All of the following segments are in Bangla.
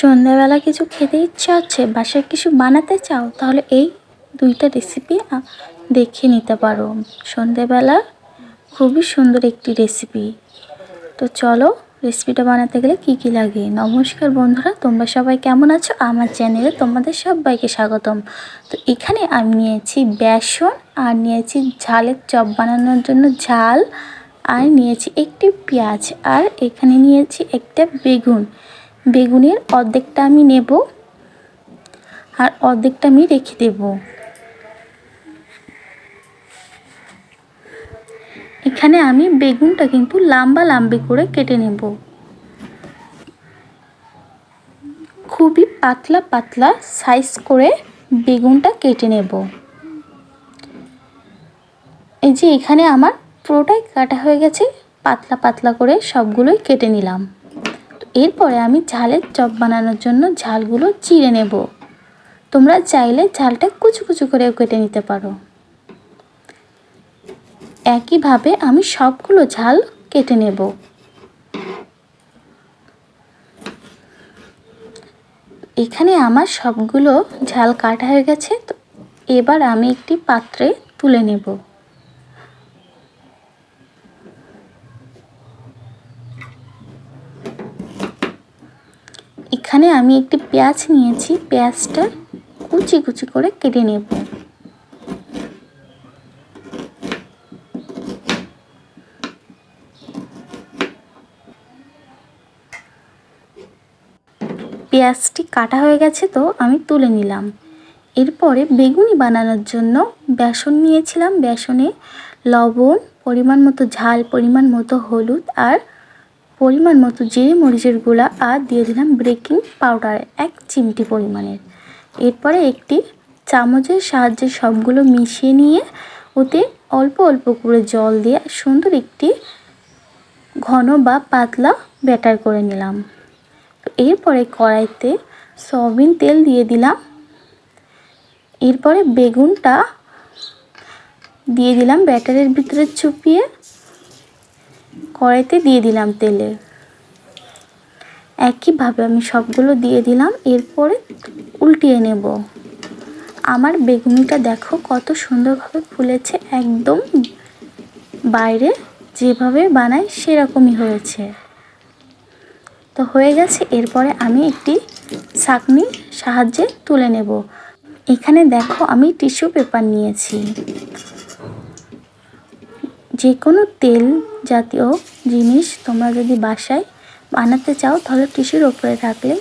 সন্ধ্যাবেলা কিছু খেতে ইচ্ছা হচ্ছে বাসায় কিছু বানাতে চাও, তাহলে এই দুইটা রেসিপি দেখে নিতে পারো। সন্ধ্যাবেলা খুবই সুন্দর একটি রেসিপি তো চলো রেসিপিটা বানাতে গেলে কি কি লাগে? নমস্কার বন্ধুরা, তোমরা সবাই কেমন আছো? আমার চ্যানেলে তোমাদের সবাইকে স্বাগতম। তো এখানে আমি নিয়েছি বেসন আর নিয়েছি ঝালের চপ বানানোর জন্য ঝাল। আর নিয়েছি একটি পেঁয়াজ আর এখানে নিয়েছি একটা বেগুন। বেগুনের অর্ধেকটা আমি নেব আর অর্ধেকটা আমি রেখে দেব। এখানে আমি বেগুনটা কিন্তু লাম্বা লাম্বি করে কেটে নেব। খুবই পাতলা পাতলা সাইজ করে বেগুনটা কেটে নেব। এই যে এখানে আমার পুরোটাই কাটা হয়ে গেছে, পাতলা পাতলা করে সবগুলোই কেটে নিলাম। এরপরে আমি ঝালের চপ বানানোর জন্য ঝালগুলো চিড়ে নেব। তোমরা চাইলে ঝালটা কুচু কুচু করেও কেটে নিতে পারো। একইভাবে আমি সবগুলো ঝাল কেটে নেব। এখানে আমার সবগুলো ঝাল কাটা হয়ে গেছে, তো এবার আমি একটি পাত্রে তুলে নেব। এখানে আমি একটি পেঁয়াজ নিয়েছি। পেঁয়াজটা কুচি কুচি করে কেটে নেব। পেঁয়াজটি কাটা হয়ে গেছে তো আমি তুলে নিলাম। এরপরে বেগুনি বানানোর জন্য বেসন নিয়েছিলাম। বেসনে লবণ, পরিমাণ মতো ঝাল, পরিমাণ মতো হলুদ আর পরিমাণ মতো জিরে, মরিচের গুঁড়া আর দিয়ে দিলাম বেকিং পাউডার, এক চিমটি পরিমাণের। এরপরে একটি চামচের সাহায্যে সবগুলো মিশিয়ে নিয়ে ওতে অল্প অল্প করে জল দিয়ে সুন্দর একটি ঘন বা পাতলা ব্যাটার করে নিলাম। এরপরে কড়াইতে সয়াবিন তেল দিয়ে দিলাম। এরপরে বেগুনটা দিয়ে দিলাম ব্যাটারের ভিতরে চুপিয়ে কড়াইতে দিয়ে দিলাম তেলে। একইভাবে আমি সবগুলো দিয়ে দিলাম, এরপরে উল্টিয়ে নেব। আমার বেগুনিটা দেখো কত সুন্দরভাবে ফুলেছে, একদম বাইরে যেভাবে বানাই সেরকমই হয়েছে। তো হয়ে গেছে, এরপরে আমি একটি ছাঁকনি সাহায্যে তুলে নেব। এখানে দেখো আমি টিস্যু পেপার নিয়েছি। যে কোনো তেল জাতীয় জিনিস তোমরা যদি বাসায় বানাতে চাও, তাহলে টিস্যুর ওপরে রাখলে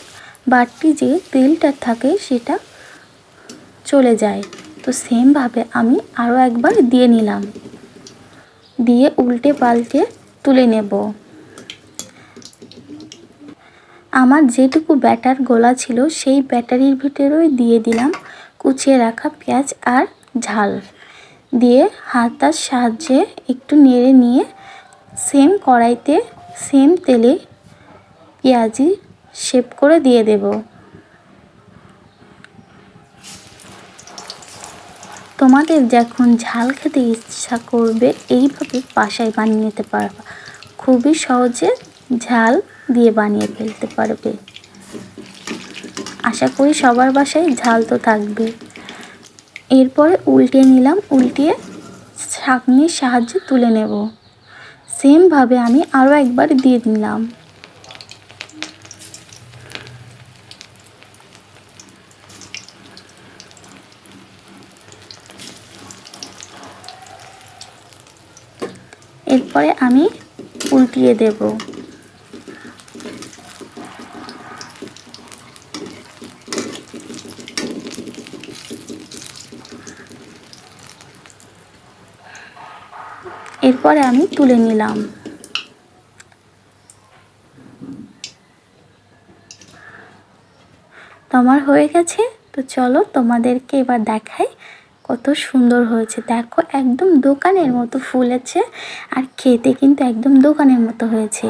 বাড়তি যে তেলটা থাকে সেটা চলে যায়। তো সেমভাবে আমি আরও একবার দিয়ে নিলাম। দিয়ে উল্টে পাল্টে তুলে নেব। আমার যেটুকু ব্যাটার গোলা ছিল, সেই ব্যাটারির ভিতরেই দিয়ে দিলাম। কুচিয়ে রাখা পেঁয়াজ আর ঝাল। দিয়ে হাতার সাহায্যে একটু নেড়ে নিয়ে সেম কড়াইতে সেম তেলে পেঁয়াজি শেপ করে দিয়ে দেব। তোমাদের যখন ঝাল খেতে ইচ্ছা করবে, এইভাবে বাসায় বানিয়ে নিতে পারবা। খুবই সহজে ঝাল দিয়ে বানিয়ে ফেলতে পারবে। আশা করি সবার বাসায় ঝাল তো থাকবে এরপরে উল্টে নিলাম উল্টিয়ে ছাঁকনির সাহায্যে তুলে নেব। সেমভাবে আমি আরও একবার দিয়ে দিলাম। এরপরে আমি উল্টিয়ে দেবো। এরপরে আমি তুলে নিলাম। তোমার হয়ে গেছে? তো চলো তোমাদেরকে এবার দেখাই কত সুন্দর হয়েছে। দেখো, একদম দোকানের মতো ফুলেছে আর খেতে কিন্তু একদম দোকানের মতো হয়েছে।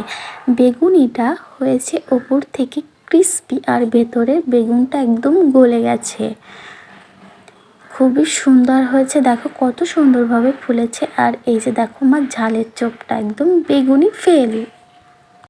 বেগুনিটা হয়েছে ওপর থেকে ক্রিস্পি আর ভেতরে বেগুনটা একদম গলে গেছে। খুবই সুন্দর হয়েছে। দেখো কত সুন্দরভাবে ফুলেছে। আর এই যে দেখো আমার ঝালের চোখটা একদম বেগুনি ফেল